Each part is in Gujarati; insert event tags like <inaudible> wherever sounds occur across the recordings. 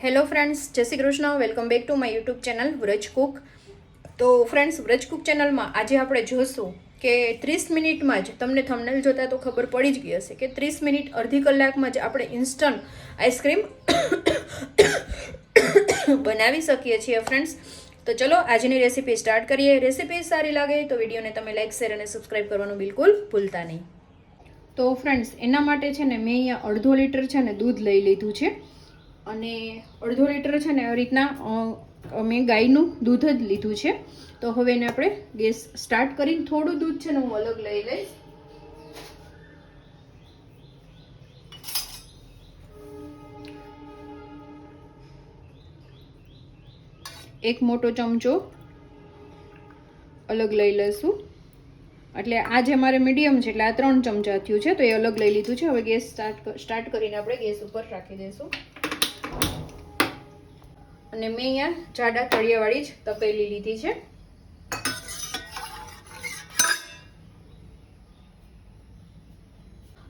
Hello friends Jai Shri Krishna. Welcome back to my YouTube channel Vraj cook તો ફ્રેન્ડ્સ વ્રજ કુક ચેનલમાં આજે આપણે જોશું કે ત્રીસ મિનિટમાં જ, તમને થંબનેલ જોતાં તો ખબર પડી જ ગઈ હશે કે ત્રીસ મિનિટ અડધી કલાકમાં જ આપણે ઇન્સ્ટન્ટ આઈસ્ક્રીમ બનાવી શકીએ છીએ ફ્રેન્ડ્સ તો ચલો આજની રેસીપી સ્ટાર્ટ કરીએ. રેસીપી સારી લાગે તો વિડીયોને તમે લાઇક શેર અને સબસ્ક્રાઈબ કરવાનું બિલકુલ ભૂલતા નહીં. તો ફ્રેન્ડ્સ એના માટે છે ને મેં અહીંયા અડધો લીટર છે ને દૂધ લઈ લીધું છે. અને અડધો લીટર છે ને આ રીતના અમે ગાયનું દૂધ જ લીધું છે. તો હવે એને આપણે ગેસ સ્ટાર્ટ કરીને થોડું દૂધ છે ને હું અલગ લઈ લઈશ. એક મોટો ચમચો અલગ લઈ લઈશું. એટલે આ જે મારે મીડિયમ છે, એટલે આ ત્રણ ચમચા થયું છે, તો એ અલગ લઈ લીધું છે. હવે ગેસ સ્ટાર્ટ સ્ટાર્ટ કરીને આપણે ગેસ ઉપર રાખી દઈશું. અને મેં અહીંયા જાડા તળિયાવાળી જ તપેલી લીધી છે.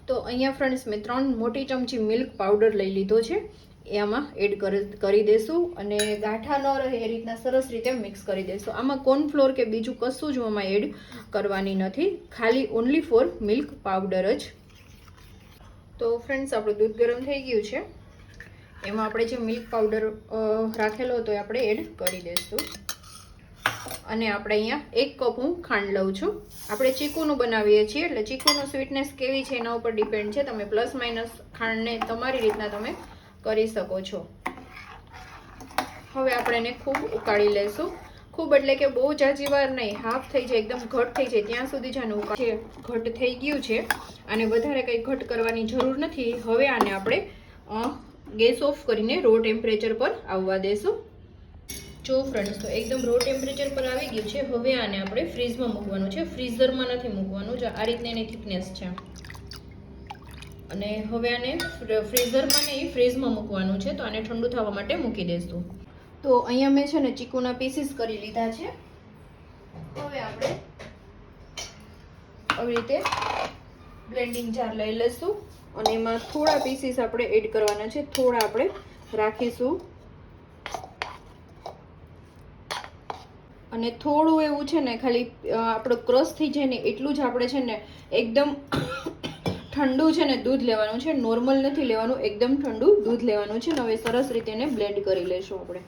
તો અહીંયા ફ્રેન્ડ્સ મેં ત્રણ મોટી ચમચી મિલ્ક પાવડર લઈ લીધો છે. એ આમાં એડ કરી દઈશું અને ગાંઠા ન રહે એ રીતના સરસ રીતે મિક્સ કરી દઈશું આમાં કોર્નફ્લોર કે બીજું કશું જ આમાં એડ કરવાની નથી. ખાલી ઓનલી ફોર મિલ્ક પાવડર જ. તો ફ્રેન્ડ્સ આપણું દૂધ ગરમ થઈ ગયું છે. એમાં આપણે જે મિલ્ક પાવડર રાખેલો હતો એ આપણે એડ કરી દઈશું. અને આપણે અહીંયા એક કપ હું ખાંડ લઉં છું. આપણે ચીકુનું બનાવીએ છીએ, એટલે ચીકુનું સ્વીટનેસ કેવી છે એના ઉપર ડિપેન્ડ છે. તમે પ્લસ માઇનસ ખાંડને તમારી રીતના તમે કરી શકો છો. હવે આપણે એને ખૂબ ઉકાળી લેશું ખૂબ એટલે કે બહુ જાજી વાર નહીં હાફ થઈ જાય, એકદમ ઘટ થઈ જાય. ત્યાં સુધી જ આને ઉકાળી ઘટ થઈ ગયું છે અને વધારે કંઈ ઘટ કરવાની જરૂર નથી. હવે આને આપણે ગેસ ઓફ કરીને રો ટેમ્પરેચર પર આવવા દેશું. જો ફ્રેન્ડ્સ તો એકદમ રો ટેમ્પરેચર પર આવી ગયું છે. હવે આને આપણે ફ્રીઝમાં મૂકવાનું છે. ફ્રીઝરમાં નથી મૂકવાનું. જો આ રીતની એની થિકનેસ છે. અને હવે આને ફ્રીઝરમાં નહીં, ફ્રીઝમાં મૂકવાનું છે. તો આને ઠંડુ થવા માટે મૂકી દઈશું તો અહીંયા મેં છે ને ચીકુના પીસીસ કરી લીધા છે. હવે આપણે આવી રીતે બ્લેન્ડિંગ જાર લઈ લઈશું. અને એમાં થોડા પીસીસ આપણે એડ કરવાના છે. થોડા આપણે રાખીશું. અને થોડું એવું છે ને, ખાલી આપણો ક્રશ થઈ જાય ને એટલું જ આપણે છે ને, એકદમ <coughs> ઠંડુ છે ને દૂધ લેવાનું છે. નોર્મલ નથી લેવાનું, એકદમ ઠંડુ દૂધ લેવાનું છે. ને હવે સરસ રીતે એને બ્લેન્ડ કરી લેશું આપણે.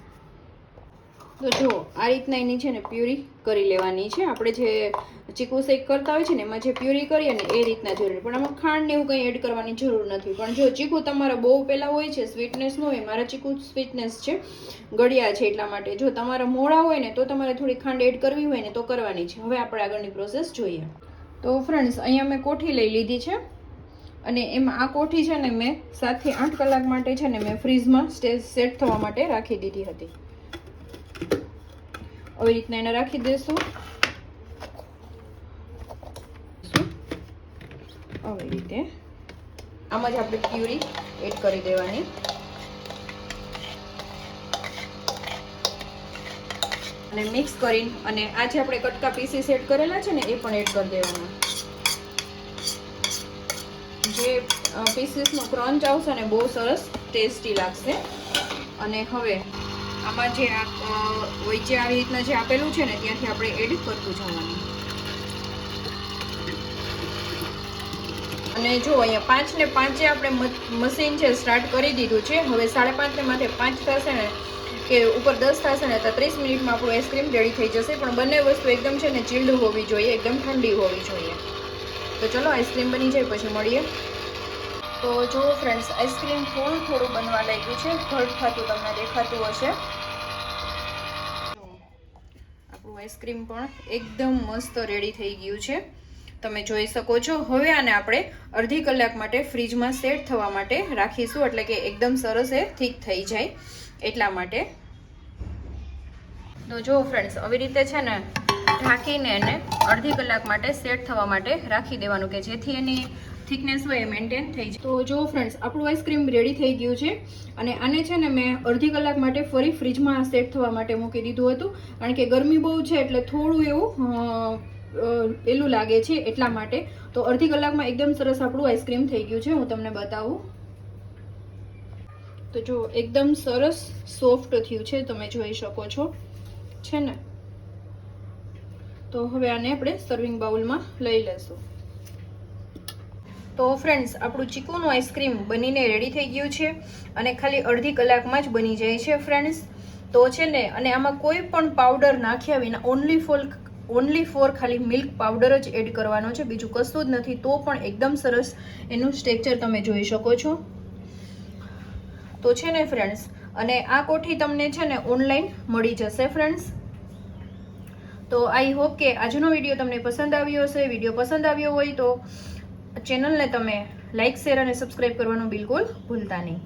તો જુઓ આ રીતના એની છે ને પ્યુરી કરી લેવાની છે. આપણે જે ચીકુ શેક કરતા હોય છે ને, એમાં જે પ્યુરી કરીએ ને, એ રીતના જરૂરી. પણ આમાં ખાંડ ને એવું કંઈ એડ કરવાની જરૂર નથી. પણ જો ચીકુ તમારા બહુ પહેલાં હોય છે સ્વીટનેસ ન હોય, મારા ચીકુ સ્વીટનેસ છે, ગળ્યા છે એટલા માટે. જો તમારા મોડા હોય ને, તો તમારે થોડી ખાંડ એડ કરવી હોય ને, તો કરવાની છે. હવે આપણે આગળની પ્રોસેસ જોઈએ. તો ફ્રેન્ડ્સ અહીંયા મેં કોઠી લઈ લીધી છે. અને એમાં આ કોઠી છે ને, મેં સાતથી આઠ કલાક માટે છે ને, મેં ફ્રીઝમાં સ્ટેજ સેટ થવા માટે રાખી દીધી હતી. આવી રીતના એને રાખી દઈશું આવી રીતે. આમાં જ આપણે પ્યુરી એડ કરી દેવાની. અને મિક્સ કરીને અને આ જે આપણે કટકા પીસીસ એડ કરેલા છે ને, એ પણ એડ કરી દેવાના. જે પીસીસનો ક્રંચ આવશે ને, બહુ સરસ ટેસ્ટી લાગશે. અને હવે આમાં જે વચ્ચે આવી રીતના જે આપેલું છે ને, ત્યાંથી આપણે એડ કરતું જવાનું. અને જો અહીંયા પાંચ ને પાંચે આપણે મશીન છે સ્ટાર્ટ કરી દીધું છે, હવે સાડા પાંચને માથે પાંચ થશે ને, કે ઉપર દસ થશે ને, તો ત્રીસ મિનિટમાં આપણું આઈસ્ક્રીમ રેડી થઈ જશે. પણ બંને વસ્તુ એકદમ છે ને ચીલ્ડ હોવી જોઈએ, એકદમ ઠંડી હોવી જોઈએ. તો ચલો આઈસ્ક્રીમ બની જાય, પછી મળીએ. તો જો ફ્રેન્ડ્સ આઈસ્ક્રીમ થોડું થોડું બનવા લાગ્યું છે. ઘટ થતું તમને દેખાતું હશે. આઈસ્ક્રીમ પણ એકદમ મસ્ત રેડી થઈ ગયું છે. તમે જોઈ શકો છો. હવે આને આપણે અડધી કલાક માટે ફ્રીજમાં સેટ થવા માટે રાખીશું. એટલે કે એકદમ સરસ એ ઠીક થઈ જાય. એટલા માટે. તો જો ફ્રેન્ડ્સ આવી રીતે છે ને ઢાંકીને એને અડધી કલાક માટે સેટ થવા માટે રાખી દેવાનું કે જેથી એની થિકનેસ હોય એ મેન્ટેન થઈ જાય. તો જો ફ્રેન્ડ્સ આપણું આઈસ્ક્રીમ રેડી થઈ ગયું છે અને આને છે ને મેં અડધી કલાક માટે ફરી ફ્રીજમાં સેટ થવા માટે મૂકી દીધું હતું. કારણ કે ગરમી બહુ છે એટલે થોડું એવું પેલું લાગે છે એટલા માટે. તો અડધી કલાકમાં એકદમ સરસ આપણું આઈસ્ક્રીમ થઈ ગયું છે, હું તમને બતાવું. તો જો એકદમ સરસ સોફ્ટ થયું છે, તમે જોઈ શકો છો. છે ને? તો હવે આને આપણે સર્વિંગ બાઉલમાં લઈ લેશું. તો ફ્રેન્ડ્સ આપણું ચીકુનું આઈસ્ક્રીમ બનીને રેડી થઈ ગયું છે અને ખાલી અડધી કલાકમાં જ બની જાય છે ફ્રેન્ડ્સ તો છે ને, અને આમાં કોઈ પણ પાવડર નાખ્યા વિના ઓનલી ફોર ઓનલી ફોર ખાલી મિલ્ક પાવડર જ એડ કરવાનો છે. બીજું કશું જ નથી. તો પણ એકદમ સરસ એનું સ્ટ્રેક્ચર તમે જોઈ શકો છો. તો છે ને ફ્રેન્ડ્સ અને આ કોઠી તમને છે ને ઓનલાઈન મળી જશે ફ્રેન્ડ્સ તો આઈ હોપ કે આજનો વીડિયો તમને પસંદ આવ્યો હશે. વીડિયો પસંદ આવ્યો હોય તો ચેનલને તમે લાઇક શેર અને સબસ્ક્રાઈબ કરવાનું બિલકુલ ભૂલતા નહીં.